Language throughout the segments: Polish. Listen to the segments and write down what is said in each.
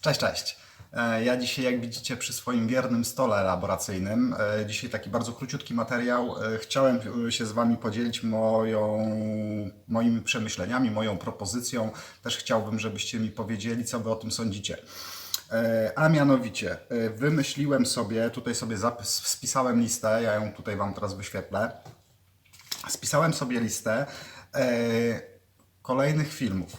Cześć, cześć. E, Ja dzisiaj, jak widzicie, przy swoim wiernym stole elaboracyjnym, e, dzisiaj taki bardzo króciutki materiał. E, Chciałem się z Wami podzielić moją, moimi przemyśleniami, moją propozycją. Też chciałbym, żebyście mi powiedzieli, co Wy o tym sądzicie. A mianowicie, wymyśliłem sobie, tutaj sobie spisałem listę, ja ją tutaj Wam teraz wyświetlę. Spisałem sobie listę kolejnych filmów.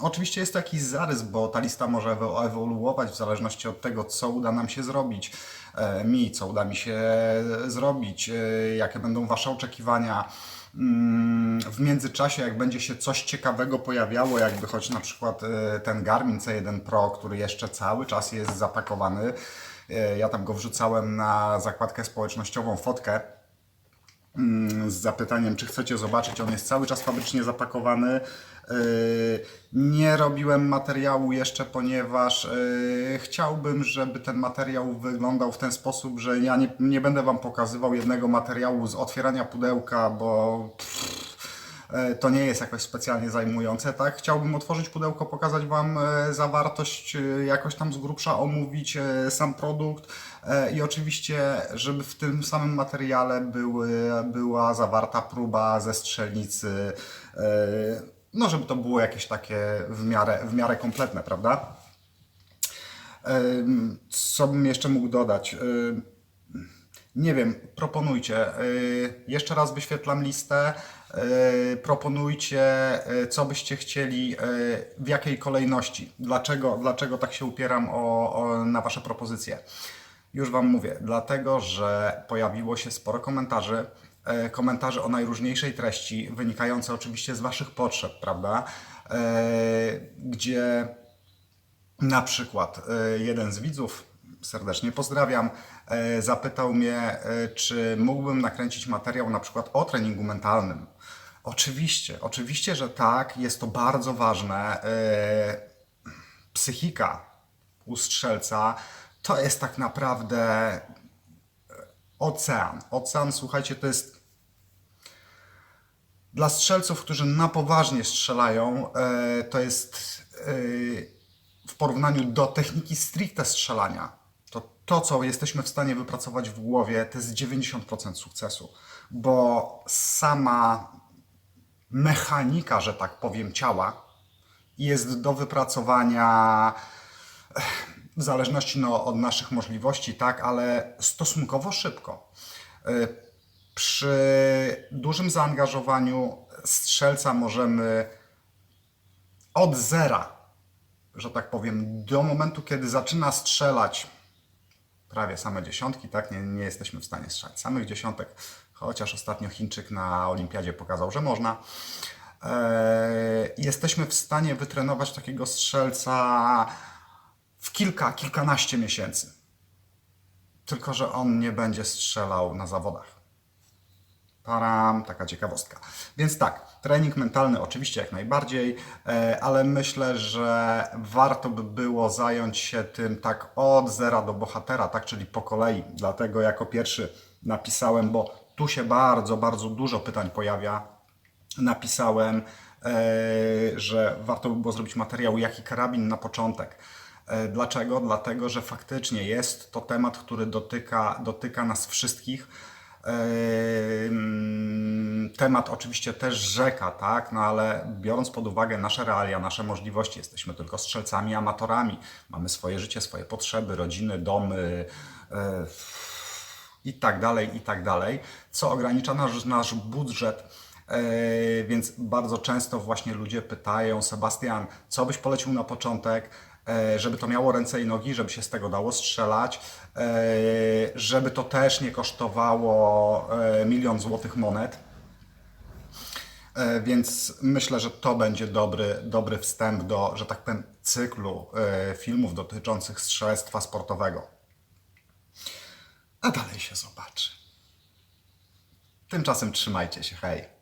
Oczywiście jest to jakiś zarys, bo ta lista może ewo- ewoluować w zależności od tego, co uda nam się zrobić, e, mi, co uda mi się zrobić, e, jakie będą Wasze oczekiwania. Mm, W międzyczasie, jak będzie się coś ciekawego pojawiało, jakby choć na przykład e, ten Garmin C1 Pro, który jeszcze cały czas jest zapakowany, ja tam go wrzucałem na zakładkę społecznościową fotkę, z zapytaniem, czy chcecie zobaczyć. On jest cały czas fabrycznie zapakowany. Yy, Nie robiłem materiału jeszcze, ponieważ yy, chciałbym, żeby ten materiał wyglądał w ten sposób, że ja nie, nie będę Wam pokazywał jednego materiału z otwierania pudełka, bo E, to nie jest jakoś specjalnie zajmujące, tak? Chciałbym otworzyć pudełko, pokazać Wam zawartość, jakoś tam z grubsza omówić sam produkt i oczywiście, żeby w tym samym materiale były, była zawarta próba ze strzelnicy, e, no żeby to było jakieś takie w miarę, w miarę kompletne, prawda? Em, Co bym jeszcze mógł dodać? Nie wiem, proponujcie. Jeszcze raz wyświetlam listę. Proponujcie, co byście chcieli, w jakiej kolejności. Dlaczego, dlaczego tak się upieram o, o, na Wasze propozycje? Już Wam mówię, dlatego że pojawiło się sporo komentarzy. y, Komentarzy o najróżniejszej treści, wynikające oczywiście z Waszych potrzeb, prawda? Y, Gdzie na przykład e, jeden z widzów, serdecznie pozdrawiam, e, zapytał mnie, e, czy mógłbym nakręcić materiał na przykład o treningu mentalnym. Oczywiście, oczywiście, że tak, jest to bardzo ważne. E, Psychika u strzelca to jest tak naprawdę e, ocean. Ocean, słuchajcie, to jest dla strzelców, którzy na poważnie strzelają, e, to jest e, w porównaniu do techniki stricte strzelania, to to, co jesteśmy w stanie wypracować w głowie, to jest 90% sukcesu, bo sama mechanika, że tak powiem, ciała jest do wypracowania w zależności no, od naszych możliwości, tak, ale stosunkowo szybko. Y, Przy dużym zaangażowaniu strzelca możemy od zera, że tak powiem, do momentu, kiedy zaczyna strzelać prawie same dziesiątki, tak, nie, nie jesteśmy w stanie strzelać samych dziesiątek, chociaż ostatnio Chińczyk na olimpiadzie pokazał, że można. Eee, jesteśmy w stanie wytrenować takiego strzelca kilka, kilkanaście miesięcy. Tylko, że on nie będzie strzelał na zawodach. Param, taka ciekawostka. Więc tak, trening mentalny oczywiście jak najbardziej, e, ale myślę, że warto by było zająć się tym tak od zera do bohatera, tak, czyli po kolei. Dlatego jako pierwszy napisałem, bo tu się bardzo, bardzo dużo pytań pojawia. Napisałem, e, że warto by było zrobić materiał jaki karabin na początek. E, Dlaczego? Dlatego, że faktycznie jest to temat, który dotyka, dotyka nas wszystkich. Ym, Temat oczywiście też rzeka, tak, no ale biorąc pod uwagę nasze realia, nasze możliwości, jesteśmy tylko strzelcami, amatorami, mamy swoje życie, swoje potrzeby, rodziny, domy e, i tak dalej, i tak dalej, co ogranicza nasz, nasz budżet. E, Więc bardzo często właśnie ludzie pytają, Sebastian, co byś polecił na początek, e, żeby to miało ręce i nogi, żeby się z tego dało strzelać, e, żeby to też nie kosztowało e, milion złotych monet. E, Więc myślę, że to będzie dobry, dobry wstęp do, że tak powiem, cyklu e, filmów dotyczących strzelectwa sportowego. A dalej się zobaczy. Tymczasem trzymajcie się, hej.